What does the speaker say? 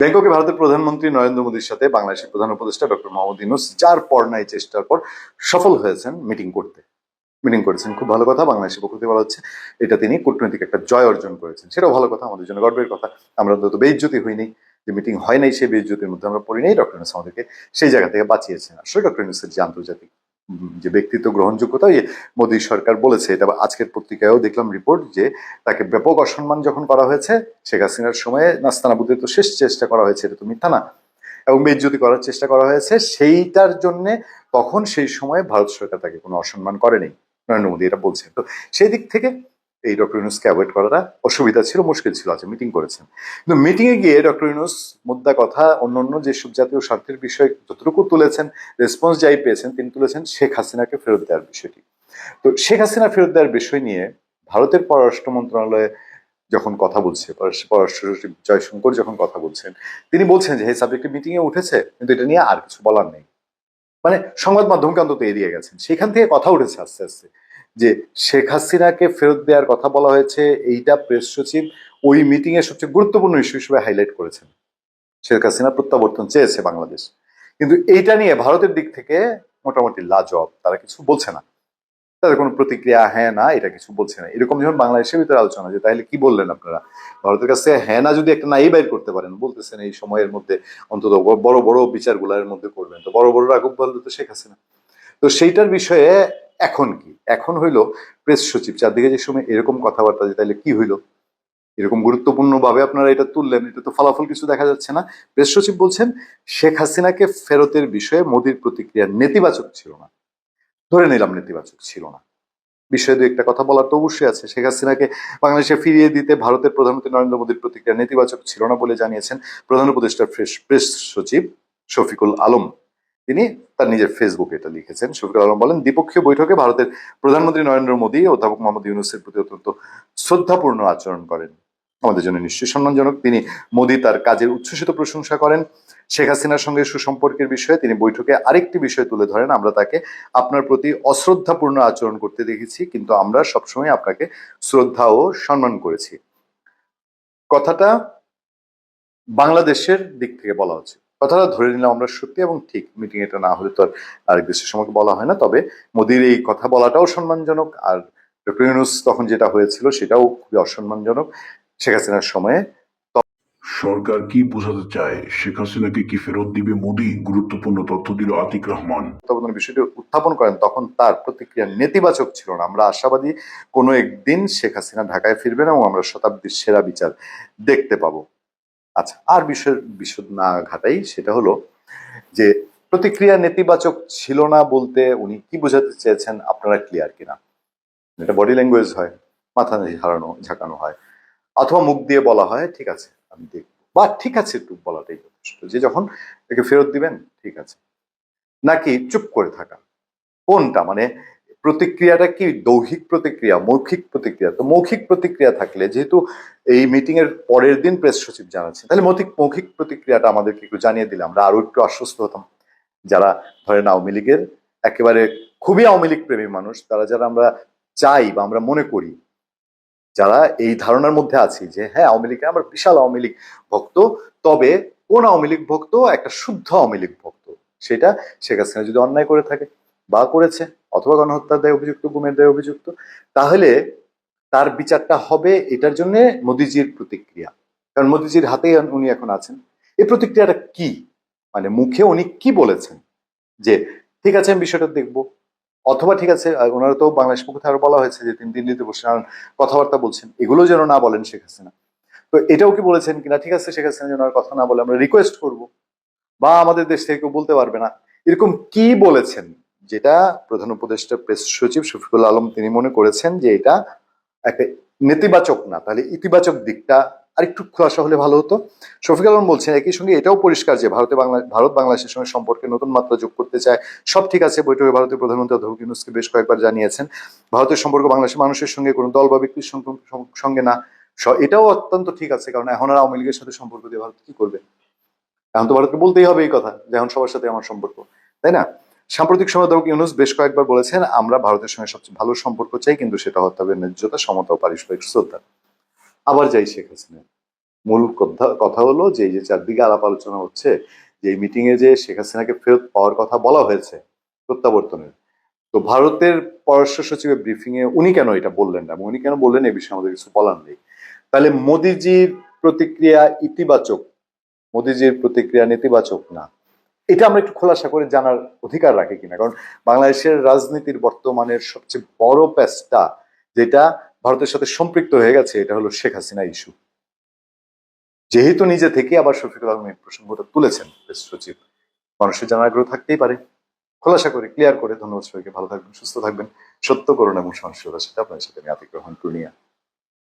ব্যাংককে ভারতের প্রধানমন্ত্রী নরেন্দ্র মোদীর সাথে বাংলাদেশের প্রধান উপদেষ্টা ডক্টর মোহাম্মদ ইউনুস যার পর নাই চেষ্টার পর সফল হয়েছেন মিটিং করতে। মিটিং করেছেন, খুব ভালো কথা, বাংলাদেশের পক্ষ থেকে বলা হচ্ছে এটা তিনি কূটনৈতিক একটা জয় অর্জন করেছেন। সেটাও ভালো কথা, আমাদের জন্য গর্বের কথা। আমরা অন্তত বেইজ্জতি হইনি যে মিটিং হয় নাই সেই বেইজ্জতির মধ্যে আমরা পড়ি নাই, ডক্টর ইউনুস আমাদেরকে সেই জায়গা থেকে বাঁচিয়েছেন। আসলে ডক্টর ইউনুসের যে আন্তর্জাতিক যে ব্যক্তিত্ব গ্রহণযোগ্যতা মোদী সরকার বলেছে। এটা আজকের পত্রিকায়ও দেখলাম রিপোর্ট যে তাকে ব্যাপক অসম্মান যখন করা হয়েছে, শেখ হাসিনার সময়ে নাস্তানাবুদের তো শেষ চেষ্টা করা হয়েছে, এটা তো মিথ্যা না। এবং যদি করার চেষ্টা করা হয়েছে, সেইটার জন্য তখন সেই সময়ে ভারত সরকার তাকে কোনো অসম্মান করেনি, নরেন্দ্র মোদী এটা বলছেন। তো সেই দিক থেকে এই ডক্টর ইউনুসকে অ্যাভয়েড করাটা অসুবিধা ছিল, মুশকিল ছিল আছে মিটিং করেছেন। কিন্তু মিটিংয়ে গিয়ে ডক্টর ইউনুস মুদ্রা কথা অন্য অন্য যেসব জাতীয় স্বার্থের বিষয় যতটুকু তুলেছেন রেসপন্স যাই পেয়েছেন তিনি তুলেছেন শেখ হাসিনাকে ফেরত দেওয়ার বিষয়টি। তো শেখ হাসিনা ফেরত দেওয়ার বিষয় নিয়ে ভারতের পররাষ্ট্র মন্ত্রণালয়ে যখন কথা বলছে, পররাষ্ট্র সচিব জয়শঙ্কর যখন কথা বলছেন, তিনি বলছেন যে এই সাবজেক্টে মিটিং এ উঠেছে, কিন্তু এটা নিয়ে আর কিছু বলার নেই। মানে সংবাদ মাধ্যমকে অন্তত এড়িয়ে গেছেন। সেখান থেকে কথা উঠেছে আস্তে আস্তে। যে শেখ হাসিনাকে ফেরত দেওয়ার কথা বলা হয়েছে, এইটা প্রেস সচিব ওই মিটিং এর সবচেয়ে গুরুত্বপূর্ণ ইস্যু হিসেবে হাইলাইট করেছেন। শেখ হাসিনা প্রত্যাবর্তন চেয়েছে বাংলাদেশ। কিন্তু এইটা নিয়ে ভারতের দিক থেকে মোটামুটি লাজব তারা কিছু বলছে না। তাদের কোনো প্রতিক্রিয়া হ্যাঁ না, এটা কিছু বলছে না। এরকম যখন বাংলাদেশের ভিতরে আলোচনা যে তাহলে কি বললেন আপনারা? ভারতের কাছে হ্যাঁ না যদি একটা নাই বাইর করতে পারেন, বলতেছেন এই সময়ের মধ্যে অন্তত বড় বড় বিচারগুলোর মধ্যে করবেন। তো বড় বড় রাঘব বলতে তো শেখ হাসিনা। তো সেইটার বিষয়ে এখন কি? এখন হইল প্রেস সচিব। চারদিকে যে সময় এরকম কথাবার্তা যে তাহলে কি হইল? এরকম গুরুত্বপূর্ণ ভাবে আপনারা এটা তুললেন, এটা তো ফলাফল কিছু দেখা যাচ্ছে না। প্রেস সচিব বলছেন, শেখ হাসিনাকে ফেরতের বিষয়ে মোদির প্রতিক্রিয়া নেতিবাচক ছিল না। ধরে নিলাম নেতিবাচক ছিল না। বিষয়ে দু একটা কথা বলার তো অবশ্যই আছে। শেখ হাসিনাকে বাংলাদেশে ফিরিয়ে দিতে ভারতের প্রধানমন্ত্রী নরেন্দ্র মোদীর প্রতিক্রিয়া নেতিবাচক ছিল না বলে জানিয়েছেন প্রধান উপদেষ্টা ফ্রেশ- প্রেস সচিব শফিকুল আলম। তিনি তার নিজের ফেসবুকে এটা লিখেছেন। শফিকুল আলম বলেন, দ্বিপক্ষীয় বৈঠকে ভারতের প্রধানমন্ত্রী নরেন্দ্র মোদী, অধ্যাপক মোহাম্মদ ইউনুসের প্রতি অত্যন্ত শ্রদ্ধাপূর্ণ আচরণ করেন। আমাদের জন্য নিশ্চয়ই সম্মানজনক। তিনি মোদী তার কাজের উচ্ছ্বসিত প্রশংসা করেন। শেখ হাসিনার সঙ্গে সুসম্পর্কের বিষয়ে তিনি বৈঠকে আরেকটি বিষয় তুলে ধরেন। আমরা তাকে আপনার প্রতি অশ্রদ্ধাপূর্ণ আচরণ করতে দেখেছি, কিন্তু আমরা সবসময় আপনাকে শ্রদ্ধা ও সম্মান করেছি। কথাটা বাংলাদেশের দিক থেকে বলা হচ্ছে কথাটা ধরে নিলাম আমরা সত্যি এবং ঠিক। মিটিং এটা না হলে তো আর আরেক দেশের বলা হয় না। তবে মোদির এই কথা বলাটাও সম্মানজনক। আর ডক্টর ইউনুস তখন যেটা হয়েছিল সেটাও খুবই অসম্মানজনক শেখ হাসিনার সময়ে। সরকার কি বোঝাতে চায়? শেখ হাসিনাকে কি ফেরত দিবে মোদি? গুরুত্বপূর্ণ তথ্য দিল আতিক রহমান। তখন বিষয়টি উত্থাপন করেন তখন তার প্রতিক্রিয়া নেতিবাচক ছিল না। আমরা আশাবাদী কোনো একদিন শেখ হাসিনা ঢাকায় ফিরবেন এবং আমরা শতাব্দীর সেরা বিচার দেখতে পাবো। আচ্ছা আর বিষয় বিশদ না ঘাটাই, সেটা হলো যে প্রতিক্রিয়া নেতিবাচক ছিল না বলতে উনি কি বোঝাতে চেয়েছেন আপনারা ক্লিয়ার কিনা? এটা বডি ল্যাঙ্গুয়েজ হয়, মাথা ঝাড়ানো, ঝাঁকানো হয়, অথবা মুখ দিয়ে বলা হয়, ঠিক আছে, আমি দেখব। বা ঠিক আছে একটু বলাটাই যথেষ্ট, যে যখন একে ফেরত দিবেন, ঠিক আছে। নাকি চুপ করে থাকা, কোনটা? মানে প্রতিক্রিয়াটা কি? দৌহিক প্রতিক্রিয়া, মৌখিক প্রতিক্রিয়া? তো মৌখিক প্রতিক্রিয়া থাকলে, যেহেতু এই মিটিং এর পরের দিন প্রেস সচিব জানাচ্ছেন, তাহলে মৌখিক মৌখিক প্রতিক্রিয়াটা আমাদেরকে একটু জানিয়ে দিলে আমরা আরও একটু আশ্বস্ত হতাম। যারা ধরেন আওয়ামী লীগের একেবারে খুবই আওয়ামী লীগ প্রেমী মানুষ, তারা যারা আমরা চাই বা আমরা মনে করি, যারা এই ধারণার মধ্যে আছি যে হ্যাঁ আওয়ামী লীগ, আমার বিশাল আওয়ামী লীগ ভক্ত, তবে কোন আওয়ামী লীগ ভক্ত একটা শুদ্ধ আওয়ামী লীগ ভক্ত? সেটা শেখ হাসিনা যদি অন্যায় করে থাকে বা করেছে অথবা গণহত্যার দায় অভিযুক্ত, গুমের দায় অভিযুক্ত, তাহলে তার বিচারটা হবে এটার জন্য মোদিজির প্রতিক্রিয়া। কারণ মোদিজির হাতেই উনি এখন আছেন। এই প্রতিক্রিয়াটা কি? মানে মুখে উনি কি বলেছেন? যে, ঠিক আছে, আমি বিষয়টা দেখব। অথবা ঠিক আছে ওনারা তো বাংলাদেশ পক্ষ আরও বলা হয়েছে যে, তিনি দিল্লিতে বসে কথাবার্তা বলছেন। এগুলো যেন না বলেন শেখ হাসিনা। তো এটাও কি বলেছেন কিনা? ঠিক আছে, শেখ হাসিনা যেন কথা না বলে, আমরা রিকোয়েস্ট করব। বা আমাদের দেশ থেকে কেউ বলতে পারবে না। এরকম কি বলেছেন? যেটা প্রধান উপদেষ্টা প্রেস সচিব শফিকুল আলম তিনি মনে করেছেন যে এটা একটা নেতিবাচক না, তাহলে ইতিবাচক দিকটা আরেকটু খোলাসা হলে ভালো হতো। শফিক আলম বলছেন, একই সঙ্গে এটাও পরিষ্কার যে ভারতে বাংলা, ভারত বাংলাদেশের সঙ্গে সম্পর্কে নতুন মাত্রা যোগ করতে চায়, সব ঠিক আছে। বৈঠকে ভারতের প্রধানমন্ত্রী অধ্যাপক ইউনুসকে বেশ কয়েকবার জানিয়েছেন, ভারতের সম্পর্ক বাংলাদেশের মানুষের সঙ্গে কোনো দল বা ব্যক্তির সঙ্গে না। এটাও অত্যন্ত ঠিক আছে, কারণ এখন আর আওয়ামী লীগের সাথে সম্পর্ক দিয়ে ভারত কি করবে? এখন তো ভারতকে বলতেই হবে এই কথা, যে এখন সবার সাথে আমার সম্পর্ক, তাই না? সাম্প্রতিক সময় অধ্যাপক ইউনুস বেশ কয়েকবার বলেছেন, আমরা ভারতের সঙ্গে সবচেয়ে ভালো সম্পর্ক চাই, কিন্তু সেটা হতে হবে ন্যায্যতা, সমতা ও পারস্পরিক শ্রদ্ধা। আবার যাই শেখ হাসিনা মূল কথা হলো যে, এই যে চারদিকে আলাপ আলোচনা হচ্ছে, যে এই মিটিং এ যে শেখ হাসিনাকে ফেরত পাওয়ার কথা বলা হয়েছে, প্রত্যাবর্তনের, তো ভারতের পররাষ্ট্র সচিবের ব্রিফিং এ উনি কেন এটা বললেন না? উনি কেন বললেন এই বিষয়ে আমাদের কিছু বলার নেই? তাহলে মোদিজির প্রতিক্রিয়া ইতিবাচক? মোদিজির প্রতিক্রিয়া নেতিবাচক না? এটা আমরা একটু খোলাসা করে জানার অধিকার রাখি কিনা? কারণ বাংলাদেশের রাজনীতির বর্তমানের সবচেয়ে বড় প্যাচটা যেটা ভারতের সাথে সম্পৃক্ত হয়ে গেছে, এটা হলো শেখ হাসিনা ইস্যু যেহেতু নিজে থেকে আবার শফিকুল আলম এই প্রসঙ্গটা তুলেছেন সচিব। মানুষের জানার আগ্রহ থাকতেই পারে। খোলাসা করে ক্লিয়ার করে। ধন্যবাদ সবাইকে। ভালো থাকবেন, সুস্থ থাকবেন। সত্য করুন এবং সহনশীলতার সাথে আপনাদের সাথে আমি আতিক রহমান পূর্ণিয়া।